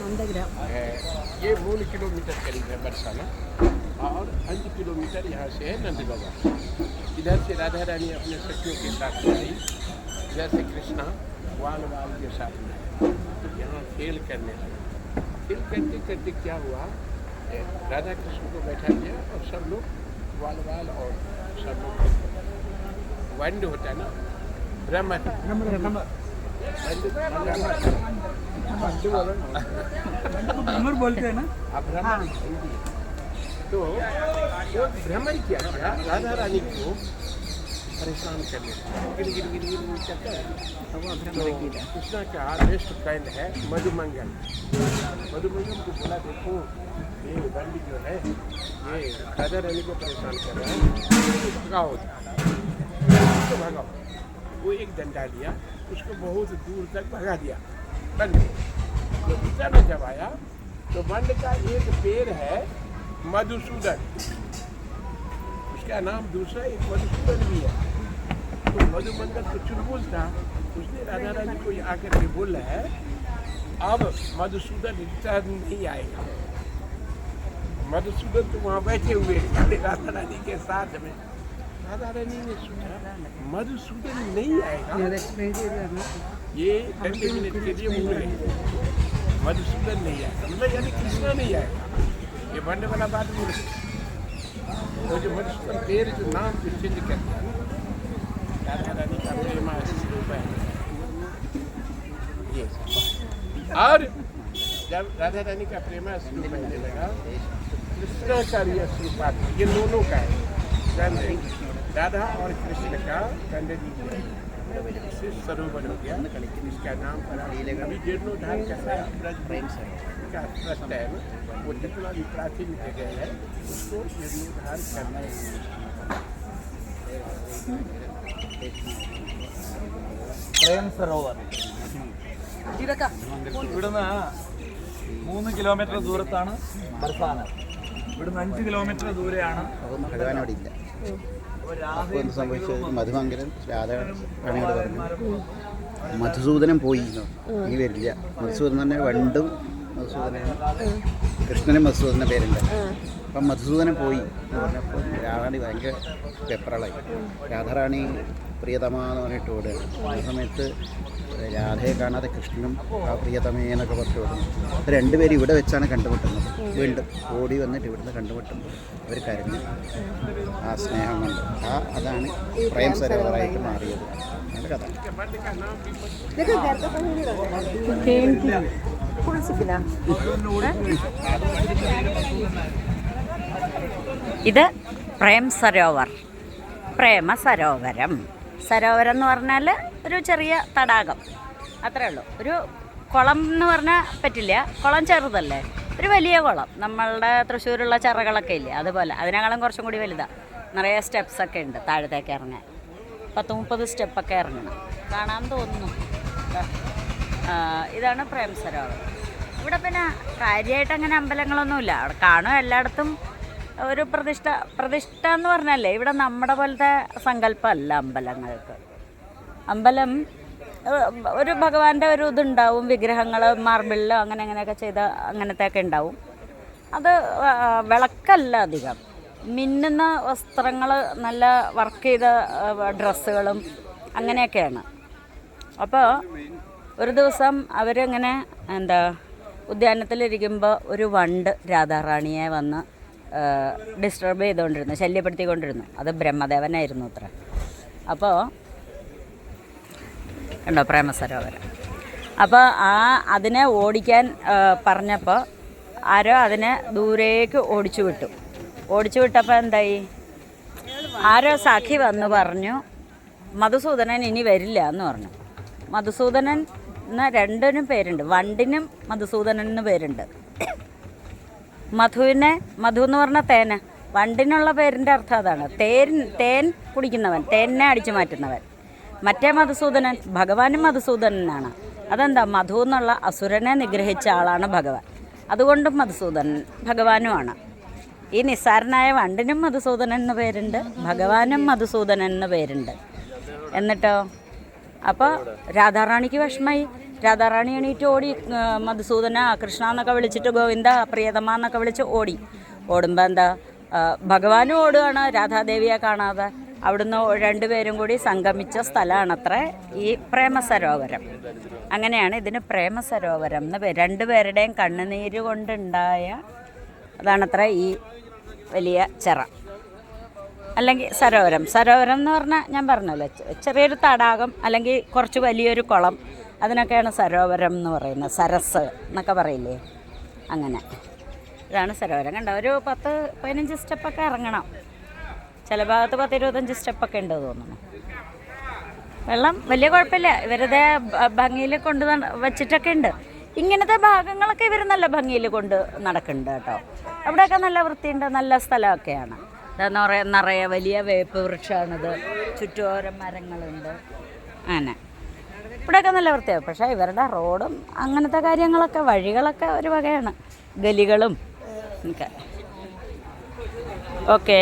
ये मूल किलोमीटर करीब है बरसाना और पंच किलोमीटर यहाँ से है नंद बाबा इधर से राधा रानी अपने सखियों के साथ में इधर से कृष्णा वाल वाल के साथ में तो यहाँ खेल करने आए खेल करते करते क्या हुआ राधा कृष्ण को बैठा दिया और सब लोग वाल वाल और सब लोग वंड होता है ना ब्रह्म अमर बोलते हैं ना? अब भ्रमण हिंदी तो वो भ्रमण किया गया राधा रानी को परेशान करने लगा। गिर गिर गिर गिर गिर करता है? तो कृष्णा का बेस्ट फ्रेंड है मधुमंगल। मधुमंगल को बोला देखो ये बंद जो है ये राधा रानी को परेशान कर रहा है। भगाओ भगाओ। वो एक डंडा लिया, उसको बहुत दूर तक भगा दिया। बंद। तो इतना में जब आया तो बंड का एक पेड़ है, मधुसूदन। उसका नाम दूसरा एक मधुसूदन भी है। तो मधुमंगल तो चुलबुल था, उसने राधा रानी को आकर के बोला है, अब मधुसूदन रिटर्न नहीं आएगा। मधुसूदन तो वहाँ बैठे हुए राधा रानी के साथ में। मधुसूदन नहीं आएगा। ये मिनट के लिए मुँह नहीं मधुसूदन नहीं आएगा। मतलब यानी कृष्णा नहीं आएगा। ये बनने वाला बात मूल है। वो जो मधुसूदन तेर जो नाम जो चिन्ह कहते हैं और जब राधा रानी का प्रेमा शुरू बनने लगा कृष्णाचार्य का ये दोनों का है? राधा और कृष्ण का कंद से सरोवर हो गया इसका नाम पड़ा अभी जीर्णोद्धार कैसा है ब्रज का ट्रस्ट है ना वो जितना भी प्राचीन जगह है उसको जीर्णोद्धार करना है പ്രേം സരോവർ ഇവിടുന്ന് മൂന്ന് കിലോമീറ്റർ ദൂരത്താണ് ബർസാന ഇവിടുന്ന് അഞ്ച് കിലോമീറ്റർ ദൂരെയാണ് അപ്പോൾ രാധ എന്ത് സംഭവിച്ചത്? മധുമംഗലൻ രാധാറാണിയോട് പറഞ്ഞു മധുസൂദനം പോയി. ഇനി വരില്ല. മധുസൂദനം തന്നെ വണ്ടും മധുസൂദനും കൃഷ്ണനും മധുസൂദന പേരുണ്ട്. അപ്പം മധുസൂദനം പോയി എന്ന് പറഞ്ഞപ്പോൾ രാധാറാണി ഭയങ്കര പെപ്പറളായി രാധാറാണി പ്രിയതമ എന്ന് പറഞ്ഞിട്ട് ഓടുകയാണ്. ആ സമയത്ത് രാധയെ കാണാതെ കൃഷ്ണനും ആ പ്രിയതമേ എന്നൊക്കെ പറഞ്ഞു ഓടുന്നു. അപ്പോൾ രണ്ടുപേരും ഇവിടെ വെച്ചാണ് കണ്ടുമുട്ടുന്നത്. വീണ്ടും ഓടി വന്നിട്ട് ഇവിടുന്ന് കണ്ടുമുട്ടുമ്പോൾ അവർ കരഞ്ഞു. ആ സ്നേഹം കൊണ്ട്. ആ അതാണ് പ്രേം സരോവറായിട്ട് മാറിയത്. അതാണ് ഇത് പ്രേം സരോവർ. പ്രേമ സരോവരം. സരോവരം എന്ന് പറഞ്ഞാൽ ഒരു ചെറിയ തടാകം. അത്രേ ഉള്ളൂ. ഒരു കുളം എന്ന് പറഞ്ഞാൽ പറ്റില്ല. കുളം ചെറുതല്ലേ? ഒരു വലിയ കുളം. നമ്മളുടെ തൃശ്ശൂരുള്ള ചിറകളൊക്കെ ഇല്ലേ? അതുപോലെ. അതിനേക്കാളും കുറച്ചും കൂടി വലുതാണ് നിറയെ സ്റ്റെപ്സ് ഒക്കെ ഉണ്ട് താഴത്തേക്ക് ഇറങ്ങാൻ. പത്ത് മുപ്പത് സ്റ്റെപ്പൊക്കെ ഇറങ്ങണം. കാണാൻ തോന്നുന്നു. ഇതാണ് പ്രേം സരോവർ ഇവിടെ പിന്നെ കാര്യമായിട്ട് അങ്ങനെ അമ്പലങ്ങളൊന്നുമില്ല. അവിടെ കാണും എല്ലായിടത്തും ഒരു പ്രതിഷ്ഠ പ്രതിഷ്ഠ എന്ന് പറഞ്ഞല്ലേ? ഇവിടെ നമ്മുടെ പോലത്തെ സങ്കല്പമല്ല അമ്പലങ്ങൾക്ക്. അമ്പലം ഒരു ഭഗവാന്റെ ഒരു ഇതുണ്ടാവും വിഗ്രഹങ്ങൾ മാർബിളിലോ അങ്ങനെ അങ്ങനെയൊക്കെ ചെയ്ത അങ്ങനത്തെ ഒക്കെ ഉണ്ടാവും. അത് വിളക്കല്ല അധികം. മിന്നുന്ന വസ്ത്രങ്ങൾ നല്ല വർക്ക് ചെയ്ത ഡ്രസ്സുകളും അങ്ങനെയൊക്കെയാണ്. അപ്പോൾ ഒരു ദിവസം അവരിങ്ങനെ എന്താ ഉദ്യാനത്തിലിരിക്കുമ്പോൾ ഒരു വണ്ട് രാധാറാണിയെ വന്ന് ഡിസ്റ്റർബ് ചെയ്തുകൊണ്ടിരുന്നു ശല്യപ്പെടുത്തിക്കൊണ്ടിരുന്നു. അത് ബ്രഹ്മദേവനായിരുന്നു അത്ര. അപ്പോൾ കണ്ടോ പ്രേമസരോവരം. അപ്പോൾ ആ അതിനെ ഓടിക്കാൻ പറഞ്ഞപ്പോൾ ആരോ അതിനെ ദൂരേക്ക് ഓടിച്ചു വിട്ടു. ഓടിച്ചു വിട്ടപ്പോൾ എന്തായി? ആരോ സഖി വന്ന് പറഞ്ഞു മധുസൂദനൻ ഇനി വരില്ല എന്ന് പറഞ്ഞു. മധുസൂദനൻ എന്ന രണ്ടിനും പേരുണ്ട്. വണ്ടിനും മധുസൂദനൻ പേരുണ്ട്. മധുവിനെ മധു എന്ന് പറഞ്ഞ തേന. വണ്ടിനുള്ള പേരിന്റെ അർത്ഥം അതാണ്. തേൻ തേൻ കുടിക്കുന്നവൻ തേനെ അടിച്ചു മാറ്റുന്നവൻ. മറ്റേ മധുസൂദനൻ ഭഗവാനും മധുസൂദനനാണ്. അതെന്താ? മധു എന്നുള്ള അസുരനെ നിഗ്രഹിച്ച ആളാണ് ഭഗവാൻ. അതുകൊണ്ടും മധുസൂദനൻ ഭഗവാനുമാണ്. ഈ നിസ്സാരനായ വണ്ടിനും മധുസൂദനൻ എന്ന് പേരുണ്ട് ഭഗവാനും മധുസൂദനൻ എന്ന് പേരുണ്ട്. എന്നിട്ടോ? അപ്പോൾ രാധാറാണിക്ക് വിഷമായി രാധാറാണി എണീറ്റ് ഓടി മധുസൂദന കൃഷ്ണ എന്നൊക്കെ വിളിച്ചിട്ട് ഗോവിന്ദ പ്രിയതമ എന്നൊക്കെ വിളിച്ച് ഓടി. ഓടുമ്പോൾ എന്താ ഭഗവാനും ഓടുകയാണ് രാധാദേവിയെ കാണാതെ. അവിടുന്ന് രണ്ടുപേരും കൂടി സംഗമിച്ച സ്ഥലമാണത്രേ ഈ പ്രേമസരോവരം. അങ്ങനെയാണ് ഇതിന് പ്രേമസരോവരം എന്ന് പേര്. രണ്ടുപേരുടെയും കണ്ണുനീര് കൊണ്ടുണ്ടായ അതാണത്ര ഈ വലിയ ചിറ. അല്ലെങ്കിൽ സരോവരം. സരോവരം എന്ന് പറഞ്ഞാൽ ഞാൻ പറഞ്ഞല്ലോ ചെറിയൊരു തടാകം അല്ലെങ്കിൽ കുറച്ച് വലിയൊരു കുളം. അതിനൊക്കെയാണ് സരോവരം എന്ന് പറയുന്നത് സരസ് എന്നൊക്കെ പറയില്ലേ? അങ്ങനെ. ഇതാണ് സരോവരം. കണ്ട ഒരു പത്ത് പതിനഞ്ച് സ്റ്റെപ്പൊക്കെ ഇറങ്ങണം. ചില ഭാഗത്ത് പത്ത് ഇരുപത്തഞ്ച് സ്റ്റെപ്പൊക്കെ ഉണ്ട് തോന്നുന്നു. വെള്ളം വലിയ കുഴപ്പമില്ല. ഇവരുടെ ഭംഗിയിൽ കൊണ്ട് വച്ചിട്ടൊക്കെ ഉണ്ട്. ഇങ്ങനത്തെ ഭാഗങ്ങളൊക്കെ ഇവർ നല്ല ഭംഗിയിൽ കൊണ്ട് നടക്കുന്നുണ്ട് കേട്ടോ. അവിടെയൊക്കെ നല്ല വൃത്തിയുണ്ട് നല്ല സ്ഥലമൊക്കെയാണ്. ഇതെന്ന് നിറയെ നിറയെ വലിയ വേപ്പ് വൃക്ഷമാണിത്. ചുറ്റോരം മരങ്ങളുണ്ട്. അങ്ങനെ. ഇവിടെയൊക്കെ നല്ല വൃത്തിയാണ് പക്ഷേ ഇവരുടെ റോഡും അങ്ങനത്തെ കാര്യങ്ങളൊക്കെ വഴികളൊക്കെ ഒരു വകയാണ്. ഗലികളും ഒക്കെ. ഓക്കേ.